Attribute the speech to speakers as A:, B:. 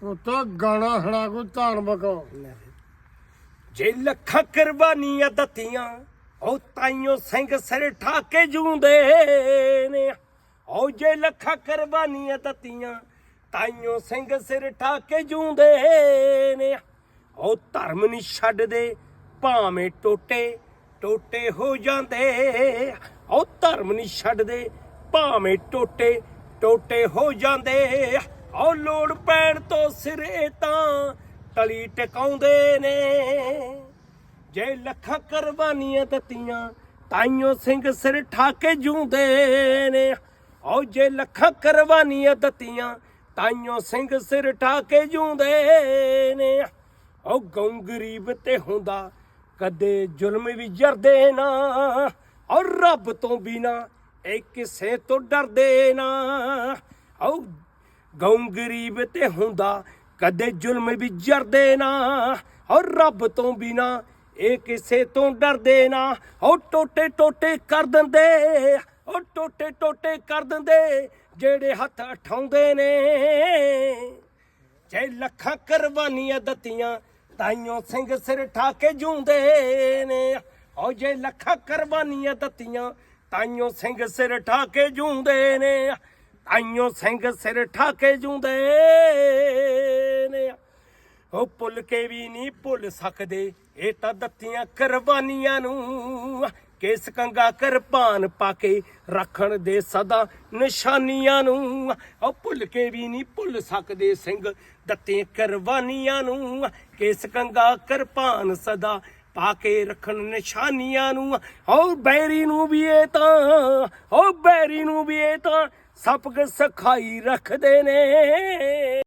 A: ਪੁੱਤ ਗਾਣਾ ਹੜਾ ਕੋ ਧਾਨ ਬਕੋ
B: ਜੇ ਲੱਖਾਂ ਕੁਰਬਾਨੀਆਂ ਦਿੱਤੀਆਂ ਉਹ ਤਾਈਓ ਸਿੰਘ ਸਿਰ ਠਾਕੇ ਜੂੰਦੇ ਨੇ। ਉਹ ਜੇ ਲੱਖਾਂ ਕੁਰਬਾਨੀਆਂ ਦਿੱਤੀਆਂ ਤਾਈਓ ਸਿੰਘ ਸਿਰ ਠਾਕੇ ਜੂੰਦੇ ਨੇ। ਉਹ ਧਰਮ ਨਹੀਂ ਛੱਡਦੇ ਭਾਵੇਂ ਟੋਟੇ ਟੋਟੇ ਹੋ ਜਾਂਦੇ। ਉਹ ਧਰਮ ਨਹੀਂ ਛੱਡਦੇ ਭਾਵੇਂ ਟੋਟੇ ਟੋਟੇ ਹੋ ਜਾਂਦੇ। ਉਹ ਲੋੜ ਪੈਣ ਤੋਂ ਸਿਰੇ ਤਾਂ ਤਲੀ ਟਿਕਾਉਂਦੇ ਨੇ। ਜੇ ਲੱਖਾਂ ਕੁਰਬਾਨੀਆਂ ਦਿੱਤੀਆਂ, ਤਾਈਓ ਸਿੰਘ ਸਿਰ ਠਾਕੇ ਜੂੰਦੇ ਨੇ। ਉਹ ਜੇ ਲੱਖਾਂ ਕੁਰਬਾਨੀਆਂ ਦਿੱਤੀਆਂ, ਤਾਈਓ ਸਿੰਘ ਸਿਰ ਠਾਕੇ ਜੂੰਦੇ ਨੇ। ਉਹ ਗਊ ਗਰੀਬ ਤੇ ਹੁੰਦਾ, ਕਦੇ ਜ਼ੁਲਮ ਵੀ ਜਰਦੇ ਨਾ। ਔਰ ਰੱਬ ਤੋਂ ਬਿਨਾ ਇਹ ਕਿਸੇ ਤੋਂ ਡਰਦੇ ਨਾ। ਉਹ ਗਊ ਗਰੀਬ ਤੇ ਹੁੰਦਾ, ਕਦੇ ਜ਼ੁਲਮ ਵੀ ਜਰਦੇ ਨਾ, ਔਰ ਰੱਬ ਤੋਂ ਬਿਨਾ ਇਹ ਕਿਸੇ ਤੋਂ ਡਰਦੇ ਨਾ। ਉਹ ਟੋਟੇ ਟੋਟੇ ਕਰ ਦਿੰਦੇ, ਉਹ ਟੋਟੇ ਟੋਟੇ ਕਰ ਦਿੰਦੇ, ਜਿਹੜੇ ਹੱਥ ਉਠਾਉਂਦੇ ਨੇ। ਜੇ ਲੱਖਾਂ ਕੁਰਬਾਨੀਆਂ ਦਿੱਤੀਆਂ, ਤਾਈਓ ਸਿੰਘ ਸਿਰ ਠਾ ਕੇ ਜੂੰਦੇ ਨੇ। ਉਹ ਜੇ ਲੱਖਾਂ ਕੁਰਬਾਨੀਆਂ ਦਿੱਤੀਆਂ, ਤਾਈਓ ਸਿੰਘ ਸਿਰ ਠਾ ਕੇ ਜੂੰਦੇ ਨੇ। ਤਾਈਓ ਸਿੰਘ ਸਿਰ ਠਾਕੇ ਜੂੰਦੇ ਨੇ। ਉਹ ਭੁੱਲ ਕੇ ਵੀ ਨਹੀਂ ਭੁੱਲ ਸਕਦੇ, ਇਹ ਤਾਂ ਦਿੱਤੀਆਂ ਕੁਰਬਾਨੀਆਂ ਨੂੰ। ਕੇਸ ਕੰਗਾ ਕਿਰਪਾਨ ਪਾ ਕੇ ਰੱਖਣ ਦੇ ਸਦਾ ਨਿਸ਼ਾਨੀਆਂ ਨੂੰ। ਉਹ ਭੁੱਲ ਕੇ ਵੀ ਨਹੀਂ ਭੁੱਲ ਸਕਦੇ ਸਿੰਘ, ਦਿੱਤੀਆਂ ਕੁਰਬਾਨੀਆਂ ਨੂੰ। ਕੇਸ ਕੰਗਾ ਕਿਰਪਾਨ ਸਦਾ ਪਾ ਕੇ ਰੱਖਣ ਨਿਸ਼ਾਨੀਆਂ ਨੂੰ। ਉਹ ਬੈਰੀ ਨੂੰ ਵੀ ਇਹ ਤਾਂ, ਉਹ ਬੈਰੀ ਨੂੰ ਵੀ ਇਹ ਤਾਂ ਸਬਕ ਸਖਾਈ ਰੱਖਦੇ ਨੇ।